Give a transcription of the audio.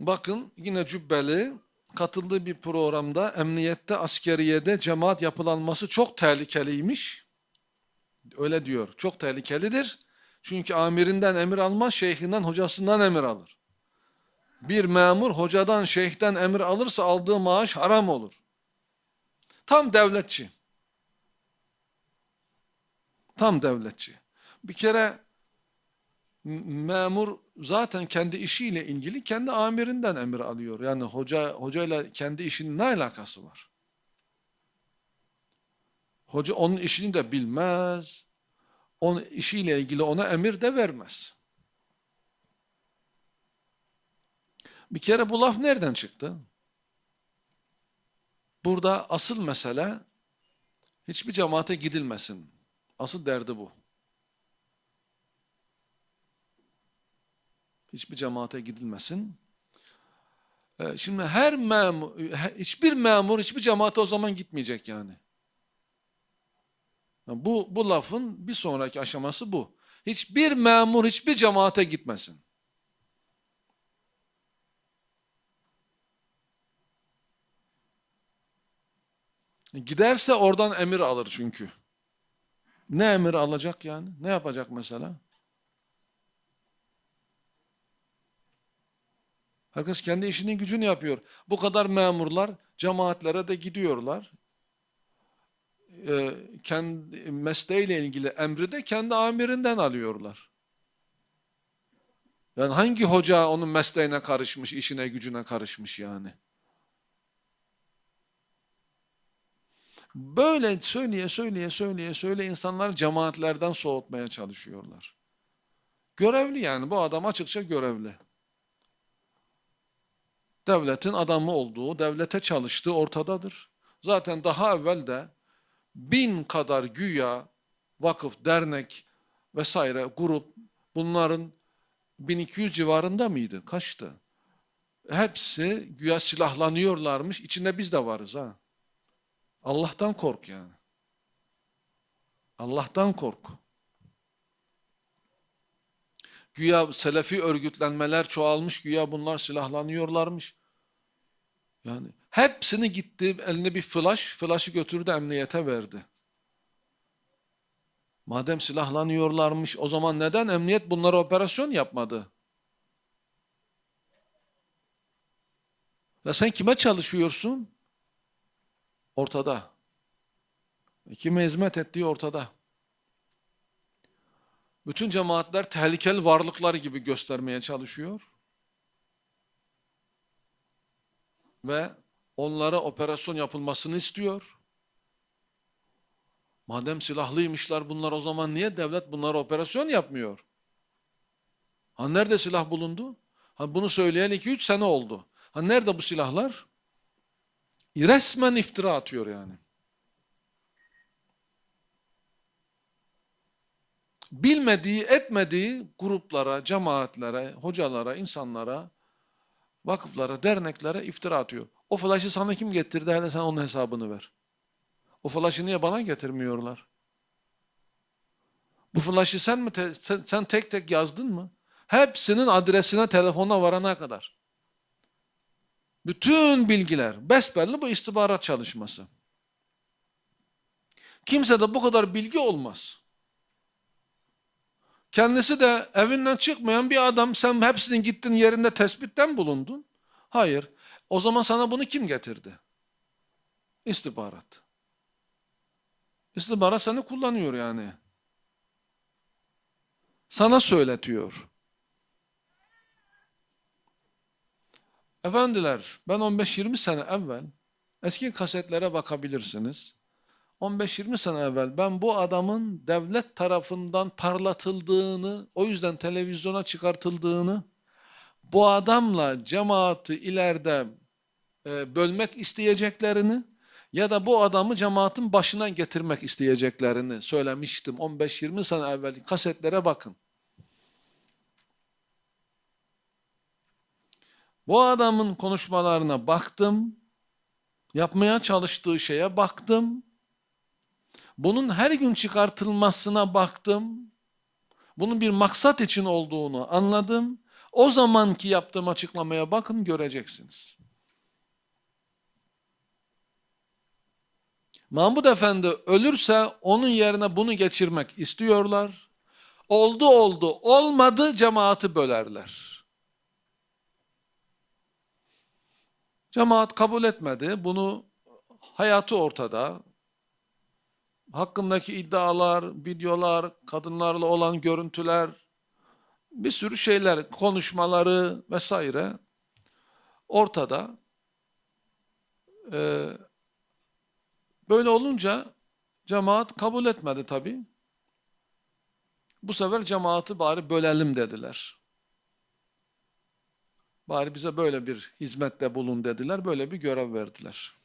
Bakın yine Cübbeli katıldığı bir programda emniyette, askeriyede cemaat yapılanması çok tehlikeliymiş. Öyle diyor. Çok tehlikelidir. Çünkü amirinden emir almaz, şeyhinden, hocasından emir alır. Bir memur hocadan, şeyhten emir alırsa aldığı maaş haram olur. Tam devletçi. Tam devletçi. Bir kere memur zaten kendi işiyle ilgili kendi amirinden emir alıyor. Yani hoca hocayla kendi işinin ne alakası var? Hoca onun işini de bilmez. Onun işiyle ilgili ona emir de vermez. Bir kere bu laf nereden çıktı? Burada asıl mesele hiçbir cemaate gidilmesin. Asıl derdi bu. Hiçbir cemaate gidilmesin. Ee, Şimdi her memur, hiçbir memur hiçbir cemaate o zaman gitmeyecek yani. Bu, bu lafın bir sonraki aşaması bu. Hiçbir memur hiçbir cemaate gitmesin. Giderse oradan emir alır çünkü. Ne emir alacak yani? Ne yapacak mesela? Herkes kendi işinin gücünü yapıyor. Bu kadar memurlar cemaatlere de gidiyorlar. Ee, kendi mesleğiyle ilgili emri de kendi amirinden alıyorlar. Yani hangi hoca onun mesleğine karışmış, işine gücüne karışmış yani? Böyle söyleye söyleye söyleye söyle insanlar cemaatlerden soğutmaya çalışıyorlar. Görevli yani bu adam açıkça görevli. Devletin adamı olduğu, devlete çalıştığı ortadadır. Zaten daha evvel de bin kadar güya vakıf, dernek vesaire grup bunların 1200 civarında mıydı? Kaçtı? Hepsi güya silahlanıyorlarmış. İçinde biz de varız ha. Allah'tan kork yani. Allah'tan kork. Güya selefi örgütlenmeler çoğalmış, güya bunlar silahlanıyorlarmış. Yani hepsini gitti, eline bir flash, flash'ı götürdü emniyete verdi. Madem silahlanıyorlarmış, o zaman neden emniyet bunlara operasyon yapmadı? Ya sen kime çalışıyorsun? Ortada. Kime hizmet ettiği ortada. Bütün cemaatler tehlikeli varlıklar gibi göstermeye çalışıyor. Ve onlara operasyon yapılmasını istiyor. Madem silahlıymışlar bunlar o zaman niye devlet bunlara operasyon yapmıyor? Ha nerede silah bulundu? Ha bunu söyleyen 2-3 sene oldu. Ha nerede bu silahlar? Resmen iftira atıyor yani. Bilmediği, etmediği gruplara, cemaatlere, hocalara, insanlara, vakıflara, derneklere iftira atıyor. O flaşı sana kim getirdi? Hele sen onun hesabını ver. O flaşı niye bana getirmiyorlar? Bu flaşı sen mi te- sen, sen tek tek yazdın mı? Hepsinin adresine telefona varana kadar. Bütün bilgiler besbelli bu istihbarat çalışması. Kimse de bu kadar bilgi olmaz. Kendisi de evinden çıkmayan bir adam sen hepsinin gittin yerinde tespitten bulundun. Hayır. O zaman sana bunu kim getirdi? İstihbarat. İstihbarat seni kullanıyor yani. Sana söyletiyor. Efendiler ben 15-20 sene evvel eski kasetlere bakabilirsiniz. 15-20 sene evvel ben bu adamın devlet tarafından parlatıldığını, o yüzden televizyona çıkartıldığını, bu adamla cemaati ileride e, bölmek isteyeceklerini ya da bu adamı cemaatin başına getirmek isteyeceklerini söylemiştim. 15-20 sene evvel kasetlere bakın. Bu adamın konuşmalarına baktım. Yapmaya çalıştığı şeye baktım. Bunun her gün çıkartılmasına baktım. Bunun bir maksat için olduğunu anladım. O zamanki yaptığım açıklamaya bakın göreceksiniz. Mahmud Efendi ölürse onun yerine bunu geçirmek istiyorlar. Oldu oldu, olmadı cemaati bölerler. Cemaat kabul etmedi. Bunu hayatı ortada. Hakkındaki iddialar, videolar, kadınlarla olan görüntüler, bir sürü şeyler, konuşmaları vesaire ortada. Ee, böyle olunca cemaat kabul etmedi tabii. Bu sefer cemaati bari bölelim dediler. Bari bize böyle bir hizmette bulun dediler, böyle bir görev verdiler.